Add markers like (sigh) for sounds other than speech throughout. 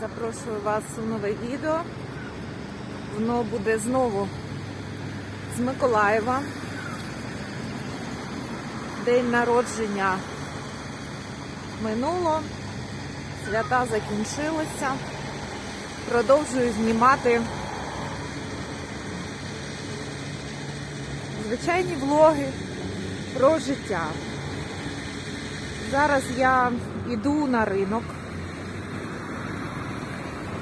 Запрошую вас у нове відео. Воно буде знову з Миколаєва. День народження минуло, свята закінчилися. Продовжую знімати звичайні влоги про життя. Зараз я йду на ринок.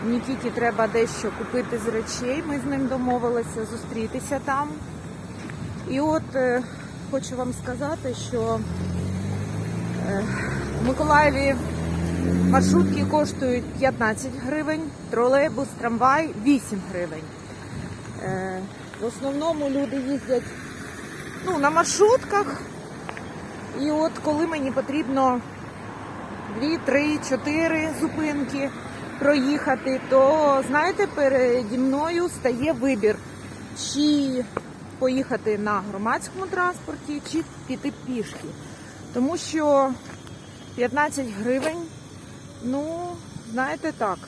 Нікіті треба дещо купити з речей. Ми з ним домовилися зустрітися там. І от е, хочу вам сказати, що е, в Миколаєві маршрутки коштують 15 гривень, тролейбус, трамвай 8 гривень. Е, в основному люди їздять ну, на маршрутках. І от коли мені потрібно 2, 3, 4 зупинки проїхати, то знаєте, переді мною стає вибір, чи поїхати на громадському транспорті, чи піти пішки. Тому що 15 гривень, ну, знаєте так,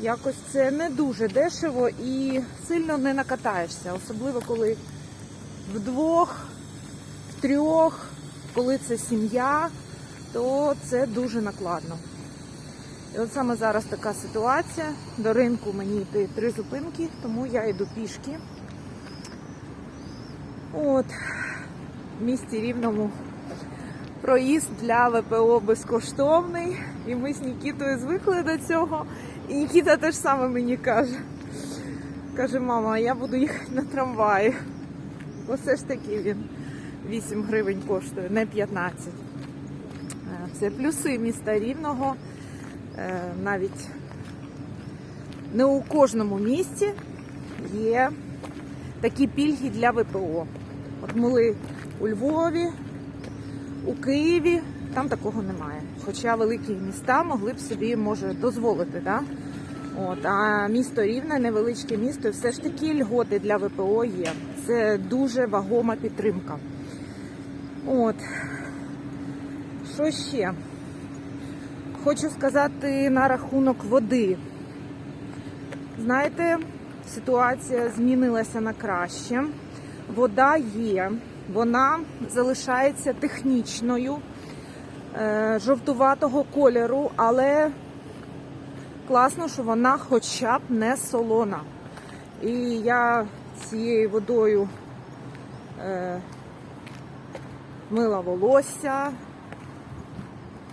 якось це не дуже дешево і сильно не накатаєшся, особливо коли вдвох, в трьох, коли це сім'я, то це дуже накладно. От саме зараз така ситуація. До ринку мені йти три зупинки, тому я йду пішки. От, в місті Рівному проїзд для ВПО безкоштовний. І ми з Нікітою звикли до цього. І Нікіта теж саме мені каже. Каже, мама, я буду їхати на трамваї. Бо все ж таки він 8 гривень коштує, не 15. Е, Це плюси міста Рівного. Е, Навіть не у кожному місті є такі пільги для ВПО. От ми у Львові, у Києві, там такого немає. Хоча великі міста могли б собі, може, дозволити. Да? От, а місто Рівне, невеличке місто, і все ж таки льготи для ВПО є. Це дуже вагома підтримка. От. Що ще? Хочу сказати на рахунок води. Знаєте, ситуація змінилася на краще. Вода є, вона залишається технічною, е, жовтуватого кольору, але класно, що вона хоча б не солона. І я цією водою е, мила волосся,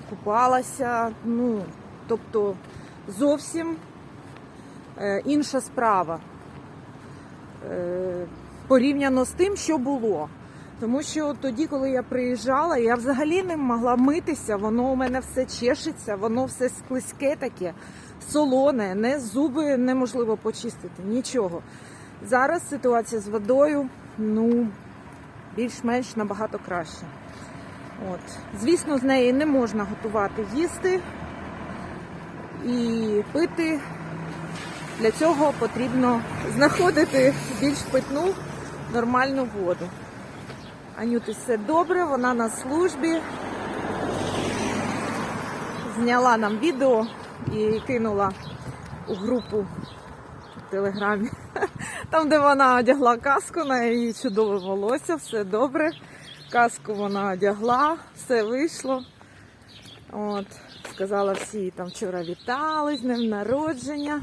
купалася. Ну, тобто зовсім е, інша справа е, порівняно з тим, що було. Тому що тоді, коли я приїжджала, я взагалі не могла митися, воно у мене все чешеться, воно все склизьке таке, солоне, не зуби неможливо почистити, нічого. Зараз ситуація з водою, ну, більш-менш набагато краще. От. Звісно, з неї не можна готувати їсти і пити. Для цього потрібно знаходити більш питну нормальну воду. Анюти все добре, вона на службі. Зняла нам відео і кинула у групу в телеграмі. (laughs) Там, де вона одягла каску, на її чудове волосся, все добре. Каску вона одягла, все вийшло. От, сказала всі там вчора вітали з днем народження.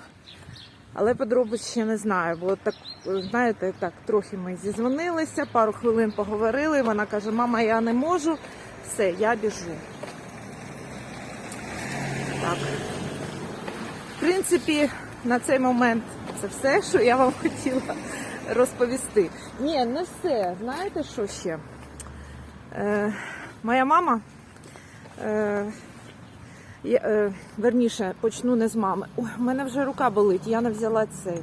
Але подробиць ще не знаю, бо так, знаєте, так, трохи ми зізвонилися, пару хвилин поговорили. Вона каже, мама, я не можу, все, я біжу. Так. В принципі, на цей момент це все, що я вам (laughs) хотіла розповісти. Ні, не все. Знаєте, що ще? Е, моя мама. Е, е, верніше, почну не з мами. У мене вже рука болить, я не взяла цей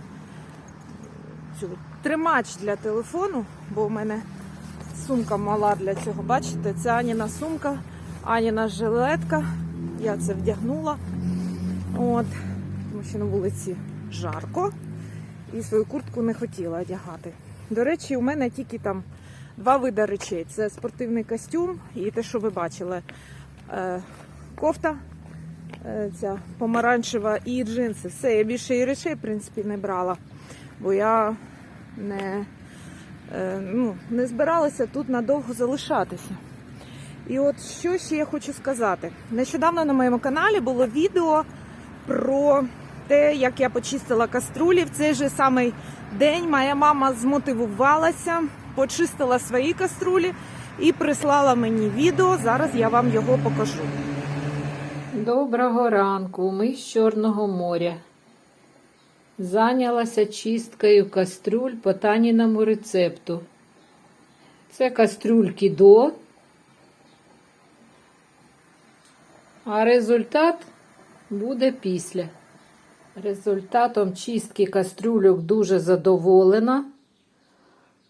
цю, тримач для телефону, бо у мене сумка мала для цього. Бачите, це Аніна сумка, Аніна жилетка. Я це вдягнула. От, тому що на вулиці жарко. І свою куртку не хотіла одягати. До речі, у мене тільки там два види речей: це спортивний костюм і те, що ви бачили, е, кофта е, ця помаранчева і джинси. Все, я більше і речей, в принципі, не брала, бо я не, е, ну, не збиралася тут надовго залишатися. І от що ще я хочу сказати. Нещодавно на моєму каналі було відео про те, як я почистила каструлі. В цей же самий день моя мама змотивувалася, почистила свої каструлі і прислала мені відео. Зараз я вам його покажу. Доброго ранку, ми з Чорного моря. Зайнялася чисткою кастрюль по Таніному рецепту. Це кастрюльки до, а результат буде після. Результатом чистки кастрюльок дуже задоволена.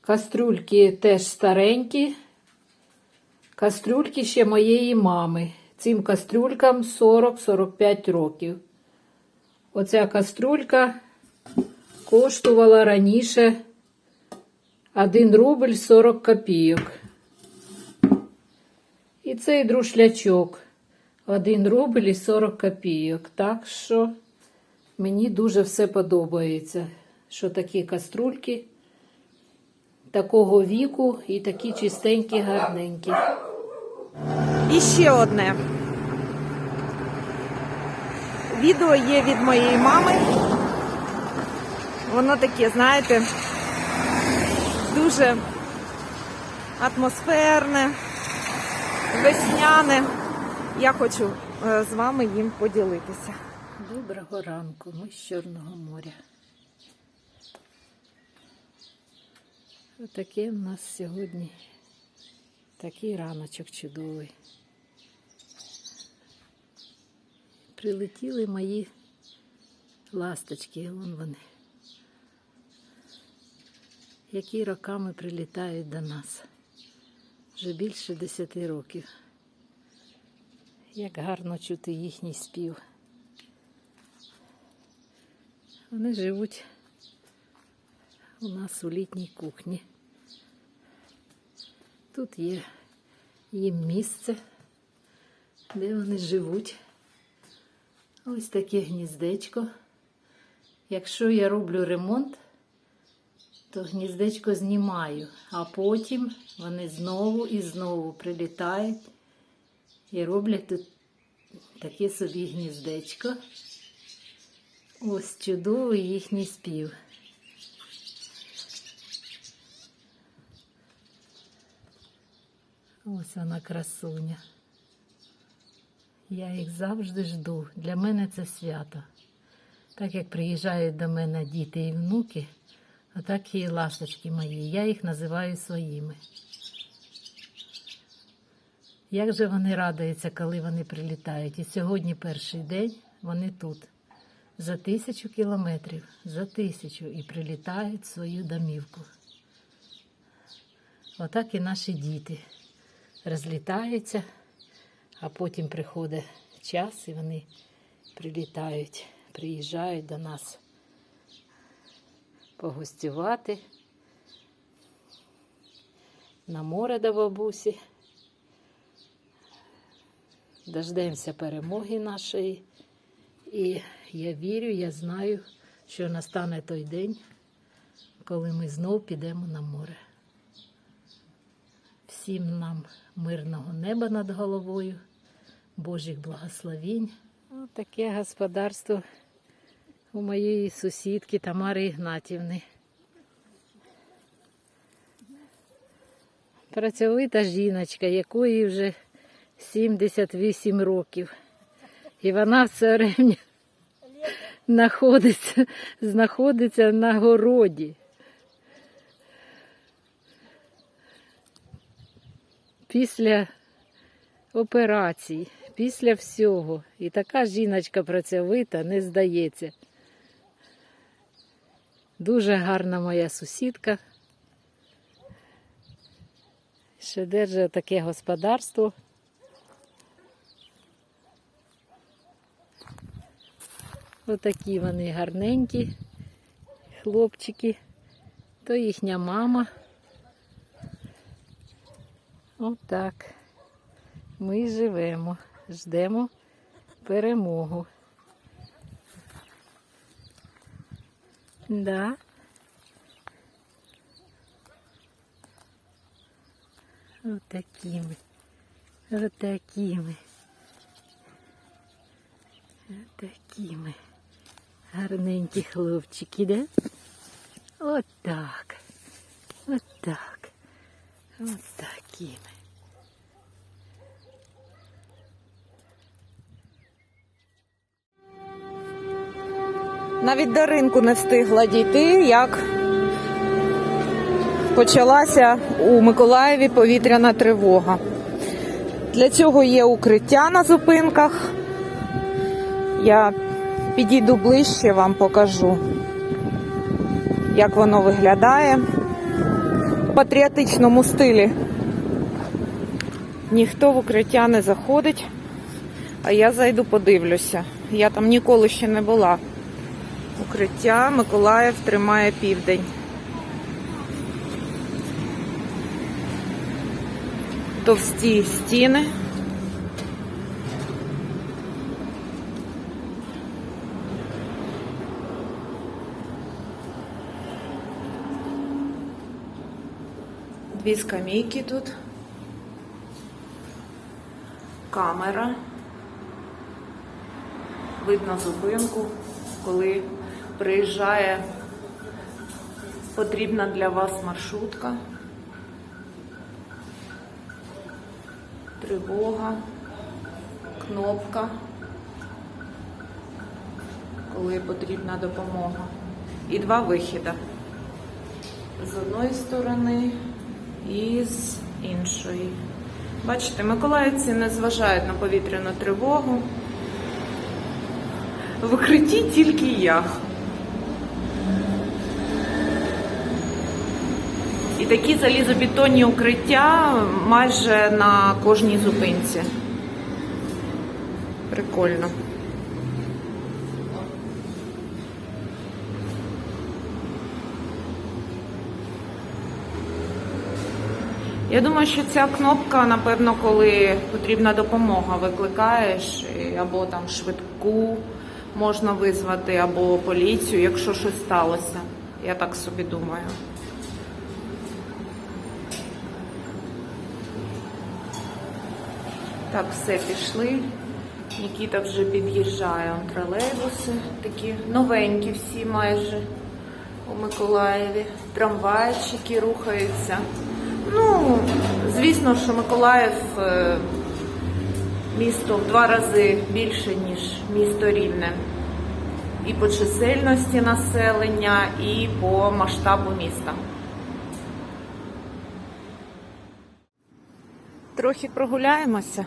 Кастрюльки теж старенькі. Кастрюльки ще моєї мами. Цим кастрюлькам 40-45 років. Оця кастрюлька коштувала раніше 1 рубль 40 копійок. І цей друшлячок 1 рубль і 40 копійок. Так що мені дуже все подобається, що такі каструльки такого віку і такі чистенькі, гарненькі. І ще одне. Відео є від моєї мами. Воно таке, знаєте, дуже атмосферне, весняне. Я хочу е, з вами їм поділитися. Доброго ранку, ми з Чорного моря. Отаке в нас сьогодні такий раночок чудовий. Прилетіли мої ласточки, вон вони, які роками прилітають до нас. Вже більше десяти років. Як гарно чути їхній спів. Вони живуть у нас у літній кухні. Тут є їм місце, де вони живуть. Ось таке гніздечко. Якщо я роблю ремонт, то гніздечко знімаю, а потім вони знову і знову прилітають і роблять тут таке собі гніздечко. Ось чудовий їхній спів. Ось вона красуня. Я їх завжди жду. Для мене це свято. Так як приїжджають до мене діти і внуки, а так і ласточки мої. Я їх називаю своїми. Як же вони радуються, коли вони прилітають? І сьогодні перший день вони тут. За тисячу кілометрів, за тисячу і прилітають в свою домівку. Отак і наші діти розлітаються, а потім приходить час і вони прилітають, приїжджають до нас погостювати на море до бабусі. Дождемося перемоги нашої. І я вірю, я знаю, що настане той день, коли ми знов підемо на море. Всім нам мирного неба над головою, Божих благословінь. Ось таке господарство у моєї сусідки Тамари Ігнатівни. Працьовита жіночка, якої вже 78 років. І вона все время (laughs) знаходиться, знаходиться на городі. Після операцій, після всього. І така жіночка працьовита не здається. Дуже гарна моя сусідка. Ще держить таке господарство. Отакі вони гарненькі хлопчики. То їхня мама. Отак. Ми живемо, ждемо перемогу. Да. Вот такими. Вот такими. Вот такими. Гарненькі хлопчики, да? От так. Так. Такими. Навіть до ринку не встигла дійти, як почалася у Миколаєві повітряна тривога. Для цього є укриття на зупинках. Я підійду ближче, вам покажу, як воно виглядає патріотичному стилі. Ніхто в укриття не заходить, а я зайду подивлюся. Я там ніколи ще не була. Укриття Миколаїв тримає південь. Товсті стіни. Дві скамейки тут. Камера. Видно зупинку, коли приїжджає потрібна для вас маршрутка. Тривога, кнопка, коли потрібна допомога. І два вихіди. З одної сторони і з іншої. Бачите, миколаївці не зважають на повітряну тривогу. В укритті тільки я. І такі залізобетонні укриття майже на кожній зупинці. Прикольно. Я думаю, що ця кнопка, напевно, коли потрібна допомога, викликаєш або там швидку можна визвати, або поліцію, якщо щось сталося. Я так собі думаю. Так, все пішли. Нікіта вже під'їжджає. Тролейбуси такі новенькі всі майже у Миколаєві. Трамвайчики рухаються. Звісно, що Миколаїв е, місто в два рази більше, ніж місто Рівне. І по чисельності населення, і по масштабу міста. Трохи прогуляємося.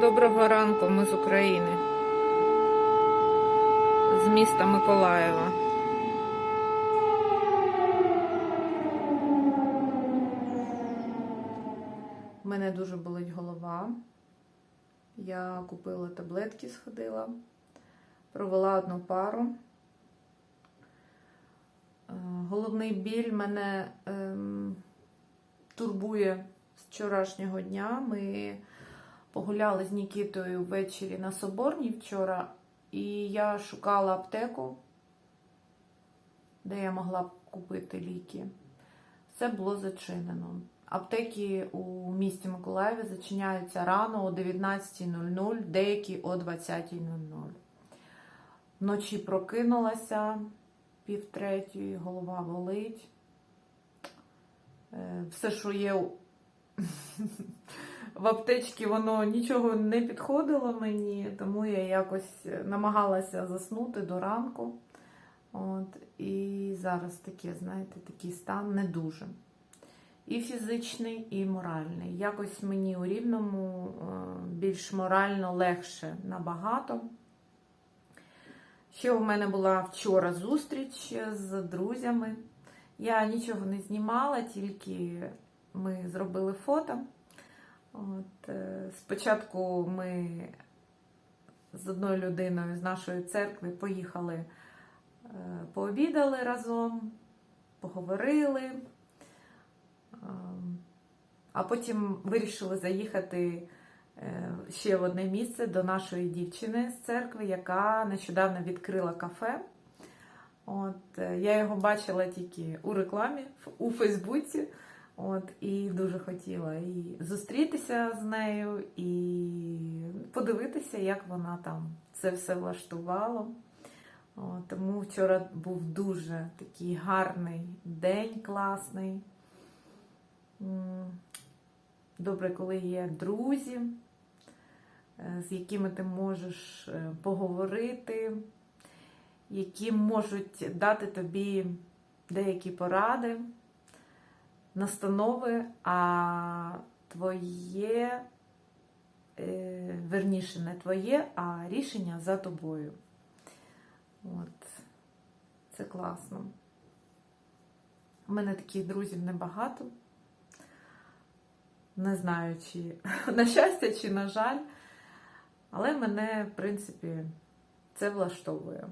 Доброго ранку, ми з України. З міста Миколаєва. Мене дуже болить голова. Я купила таблетки, сходила, провела одну пару. Е, Головний біль мене ем, турбує з вчорашнього дня. Ми погуляли з Нікітою ввечері на Соборній вчора, і я шукала аптеку, де я могла б купити ліки. Все було зачинено. Аптеки у місті Миколаєві зачиняються рано о 19.00, деякі о 20.00. Вночі прокинулася півтретьої, голова болить. Е, Все, що є (laughs) в аптечці, воно нічого не підходило мені, тому я якось намагалася заснути до ранку. От, і зараз таке, знаєте, такий стан не дуже. І фізичний, і моральний. Якось мені у рівному е, більш морально легше набагато. Ще у мене була вчора зустріч з друзями. Я нічого не знімала, тільки ми зробили фото. От, е, спочатку ми з одною людиною з нашої церкви поїхали, е, пообідали разом, поговорили. Ем, А потім вирішили заїхати е, ще в одне місце до нашої дівчини з церкви, яка нещодавно відкрила кафе. От, я його бачила тільки у рекламі у Фейсбуці. От, і дуже хотіла і зустрітися з нею, і подивитися, як вона там це все влаштувала. Тому вчора був дуже такий гарний день, класний. Добре, коли є друзі, е, з якими ти можеш е, поговорити, які можуть дати тобі деякі поради, настанови, а твоє, е, верніше, не твоє, а рішення за тобою. От. Це класно. У мене таких друзів небагато. Не знаю, чи (laughs) на щастя, чи на жаль. Але мене, в принципі, це влаштовує.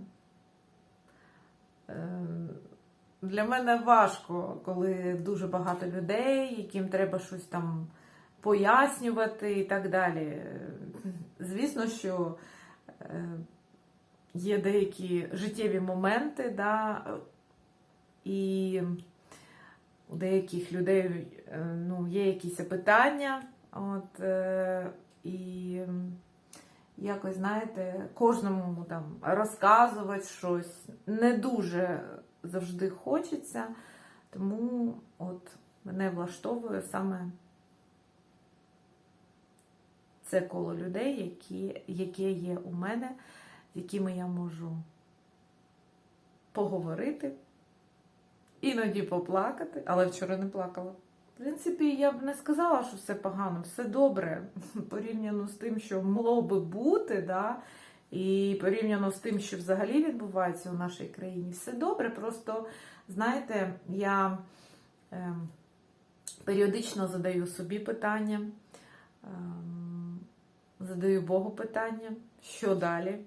Для мене важко, коли дуже багато людей, яким треба щось там пояснювати і так далі. Звісно, що е, є деякі життєві моменти, да, і у деяких людей е, ну, є якісь питання. От, е, і якось, знаєте, кожному там розказувати щось не дуже завжди хочеться. Тому от мене влаштовує саме це коло людей, які, яке є у мене, з якими я можу поговорити, іноді поплакати, але вчора не плакала. В принципі, я б не сказала, що все погано, все добре (laughs) порівняно з тим, що могло би бути, да? І порівняно з тим, що взагалі відбувається у нашій країні, все добре. Просто, знаєте, я е, періодично задаю собі питання, е, задаю Богу питання, що далі.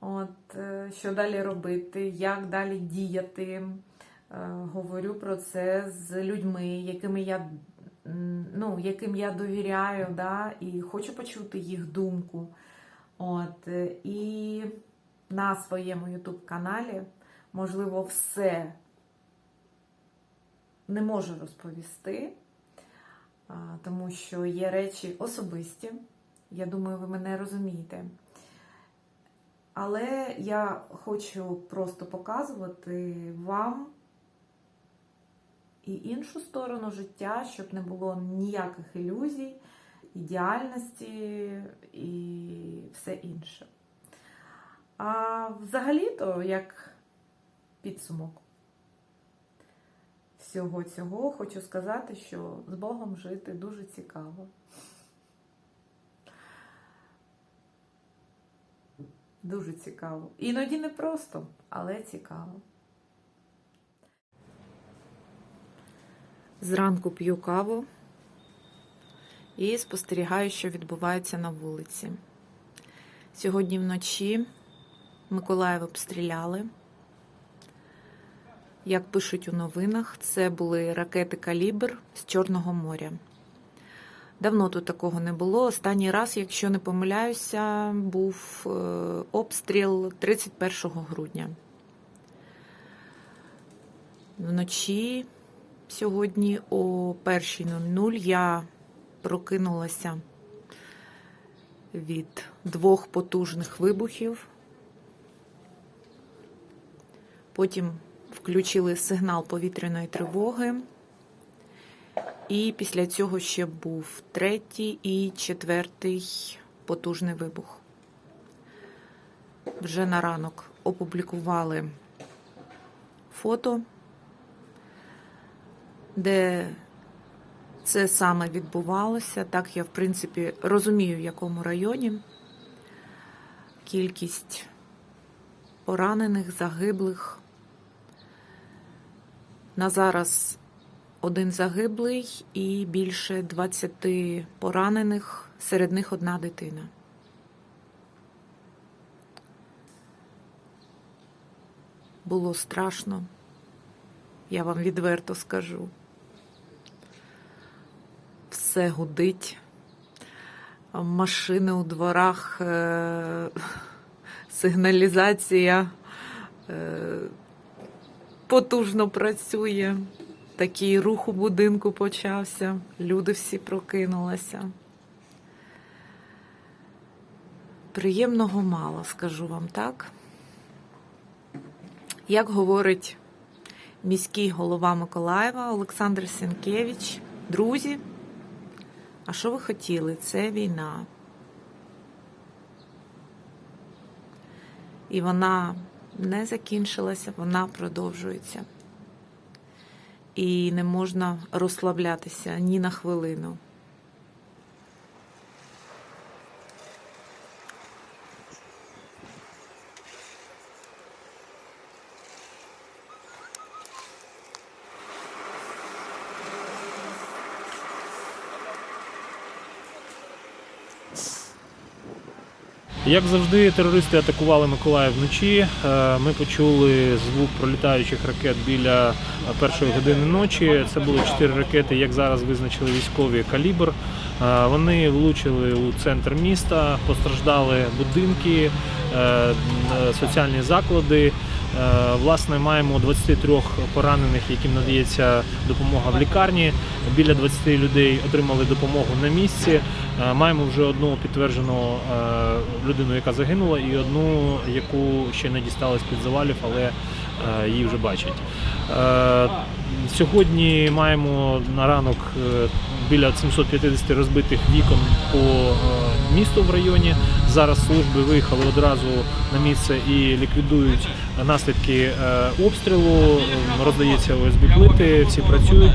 От, е, що далі робити, як далі діяти. Е, Говорю про це з людьми, якими я, ну, яким я довіряю, да, і хочу почути їх думку. От, е, і на своєму YouTube каналі, можливо, все не можу розповісти, тому що є речі особисті. Я думаю, ви мене розумієте. Але я хочу просто показувати вам і іншу сторону життя, щоб не було ніяких ілюзій, ідеальності і все інше. А взагалі-то, як підсумок всього цього, хочу сказати, що з Богом жити дуже цікаво. Дуже цікаво. Іноді не просто, але цікаво. Зранку п'ю каву, і спостерігаю, що відбувається на вулиці. Сьогодні вночі Миколаїв обстріляли. Як пишуть у новинах, це були ракети Калібр з Чорного моря. Давно тут такого не було. Останній раз, якщо не помиляюся, був е, обстріл 31 грудня. Вночі сьогодні о 1.00 я прокинулася від двох потужних вибухів. Потім включили сигнал повітряної тривоги. І після цього ще був третій і четвертий потужний вибух. Вже на ранок опублікували фото, де це саме відбувалося. Так я, в принципі, розумію, в якому районі. Кількість поранених, загиблих. На зараз один загиблий і більше 20 поранених, серед них одна дитина. Було страшно, я вам відверто скажу. Все гудить, машини у дворах, е, сигналізація е, потужно працює. Такий рух у будинку почався, люди всі прокинулися. Приємного мало, скажу вам так. Як говорить міський голова Миколаєва Олександр Сенкевич, друзі, а що ви хотіли? Це війна. І вона не закінчилася, вона продовжується і не можна розслаблятися ні на хвилину. Як завжди, терористи атакували Миколаїв вночі. Е, Ми почули звук пролітаючих ракет біля першої години ночі. Це були чотири ракети, як зараз визначили військові калібр. Е, Вони влучили у центр міста, постраждали будинки, е, соціальні заклади. Е, Власне, маємо 23 поранених, яким надається допомога в лікарні. Біля 20 людей отримали допомогу на місці. Е, Маємо вже одну підтверджену е, людину, яка загинула, і одну, яку ще не дісталась під завалів, але її вже бачать. Сьогодні маємо на ранок біля 750 розбитих вікон по місту в районі. Зараз служби виїхали одразу на місце і ліквідують наслідки е, обстрілу. Роздається ОСБ плити, всі працюють.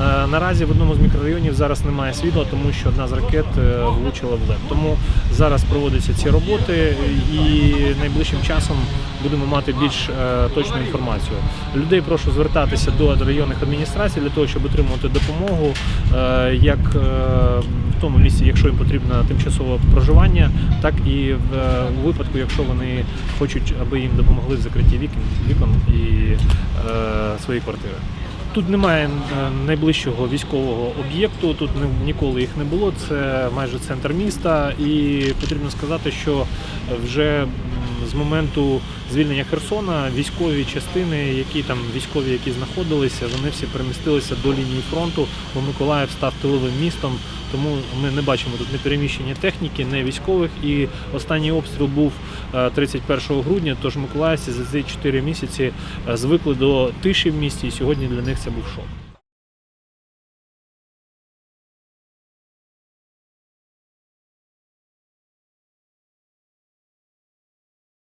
Е, Наразі в одному з мікрорайонів зараз немає світла, тому що одна з ракет е, влучила в ЛЕП. Тому зараз проводяться ці роботи і найближчим часом будемо мати більш е, точну інформацію. Людей прошу звертатися до районних адміністрацій для того, щоб отримувати допомогу, як в тому місці, якщо їм потрібно тимчасове проживання, так і в випадку, якщо вони хочуть, аби їм допомогли в закритті вікон, і свої квартири. Тут немає е, найближчого військового об'єкту, тут ні- ніколи їх не було. Це майже центр міста, і потрібно сказати, що вже з моменту звільнення Херсона військові частини, які там військові, які знаходилися, вони всі перемістилися до лінії фронту, бо Миколаїв став тиловим містом. Тому ми не бачимо тут ні переміщення техніки, ні військових. І останній обстріл був е, 31 грудня. Тож миколаївці за ці 4 місяці е, звикли до тиші в місті, і сьогодні для них це був шок.